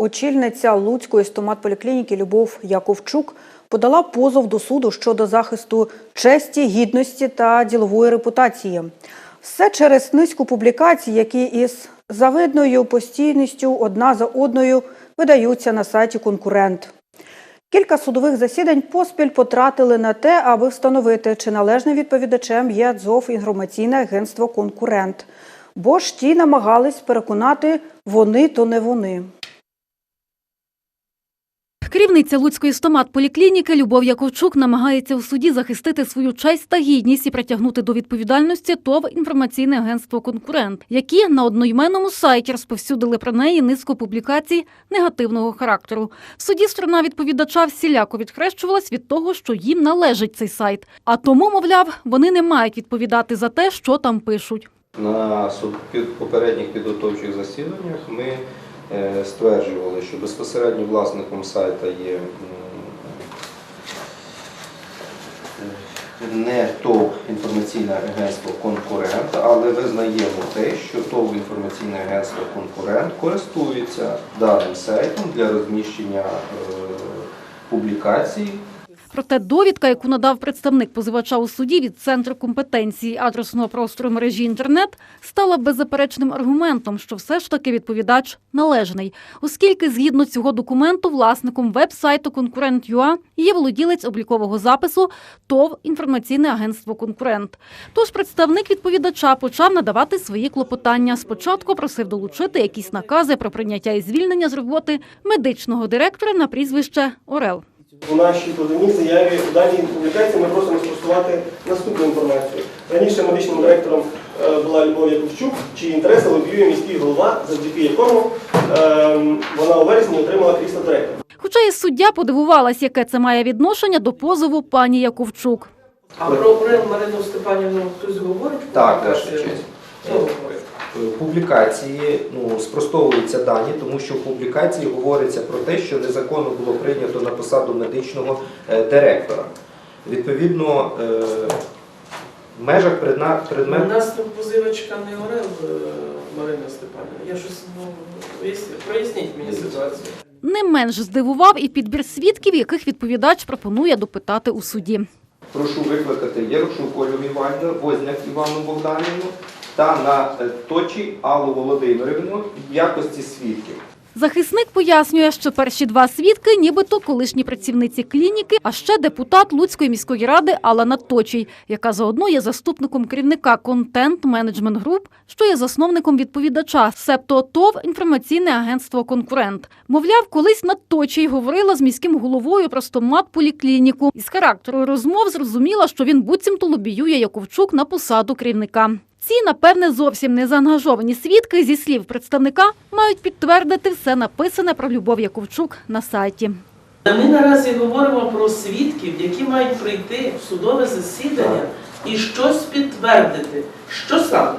Очільниця Луцької стоматполіклініки Любов Яковчук подала позов до суду щодо захисту честі, гідності та ділової репутації. Все через низку публікацій, які із завидною постійністю одна за одною видаються на сайті конкурент. Кілька судових засідань поспіль потратили на те, аби встановити, чи належним відповідачем є ДЗОВ інформаційне агентство Конкурент. Бо ж ті намагались переконати вони то не вони. Керівниця Луцької стомат-поліклініки Любов Яковчук намагається у суді захистити свою честь та гідність і притягнути до відповідальності ТОВ інформаційне агентство Конкурент, які на одноіменному сайті розповсюдили про неї низку публікацій негативного характеру. В суді сторона відповідача всіляко відхрещувалась від того, що їм належить цей сайт. А тому, мовляв, вони не мають відповідати за те, що там пишуть. На попередніх підготовчих засіданнях ми стверджували, що безпосередньо власником сайта є е, не ТОВ інформаційне агентство конкурент, але визнаємо те, що ТОВ інформаційне агентство конкурент користується даним сайтом для розміщення е, публікацій Проте довідка, яку надав представник позивача у суді від центру компетенції адресного простору мережі інтернет, стала беззаперечним аргументом, що все ж таки відповідач належний, оскільки згідно цього документу власником веб-сайту Конкурент.ua є володілець облікового запису ТОВ інформаційне агентство Конкурент. Тож представник відповідача почав надавати свої клопотання. Спочатку просив долучити якісь накази про прийняття і звільнення з роботи медичного директора на прізвище Орел. У нашій позивній заяві у даній публікації ми просимо спростувати наступну інформацію. Раніше медичним директором е, була Любов Яковчук, чиї інтереси лобіює міський голова, завдяки якому е, вона у вересні отримала крісло директора. Хоча і суддя подивувалась, яке це має відношення до позову пані Яковчук. А про Марину Степанівну хтось говорить? Так, ваша В публікації ну, спростовуються дані, тому що в публікації говориться про те, що незаконно було прийнято на посаду медичного е, директора. Відповідно, е, в межах предна- У предмет нас тут позивачка не Орел е, Марина Степанівна. Я щось ну, проясніть мені ситуацію. Не менш здивував і підбір свідків, яких відповідач пропонує допитати у суді. прошу викликати Ярошук Олю Іванівну, Возняк Івану Богданівну та на е, точі Аллу Володимирівну в якості свідків. Захисник пояснює, що перші два свідки нібито колишні працівниці клініки, а ще депутат Луцької міської ради Алана Точій, яка заодно є заступником керівника контент менеджмент груп, що є засновником відповідача, себто ТОВ інформаційне агентство Конкурент. Мовляв, колись на Точій говорила з міським головою про стомат поліклініку. Із характеру розмов зрозуміла, що він буцімто лобіює Яковчук на посаду керівника. Ці, напевне, зовсім не заангажовані свідки зі слів представника мають підтвердити все написане про Любов Яковчук на сайті. Ми наразі говоримо про свідків, які мають прийти в судове засідання і щось підтвердити. Що саме?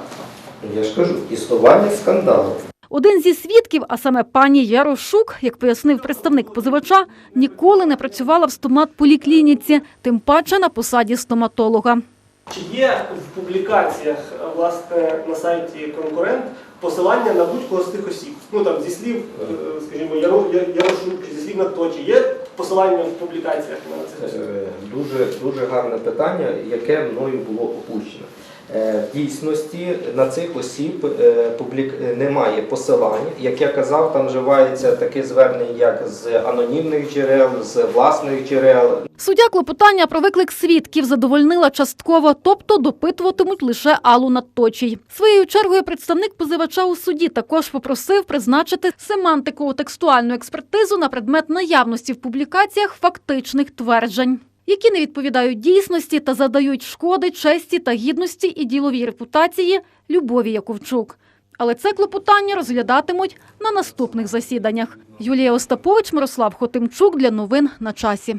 Я ж кажу, існування скандалу. Один зі свідків, а саме пані Ярошук, як пояснив представник позивача, ніколи не працювала в стомат-поліклініці, тим паче на посаді стоматолога. Чи є в публікаціях е, власне на сайті конкурент посилання на будь-кого з тих осіб? Ну там зі слів, е, скажімо, Яро- Ярошук чи зі слів на точі. Є посилання в публікаціях на цих осіб? Е, Дуже, дуже гарне питання, яке мною було опущено. Е, В дійсності на цих осіб е, публік... е, немає посилань. Як я казав, там вживається таке звернення як з анонімних джерел, з власних джерел. Суддя клопотання про виклик свідків задовольнила частково, тобто допитуватимуть лише Аллу Надточій. Своєю чергою представник позивача у суді також попросив призначити семантико-текстуальну експертизу на предмет наявності в публікаціях фактичних тверджень, які не відповідають дійсності та задають шкоди честі та гідності і діловій репутації Любові Яковчук. Але це клопотання розглядатимуть на наступних засіданнях. Юлія Остапович, Мирослав Хотимчук для новин на часі.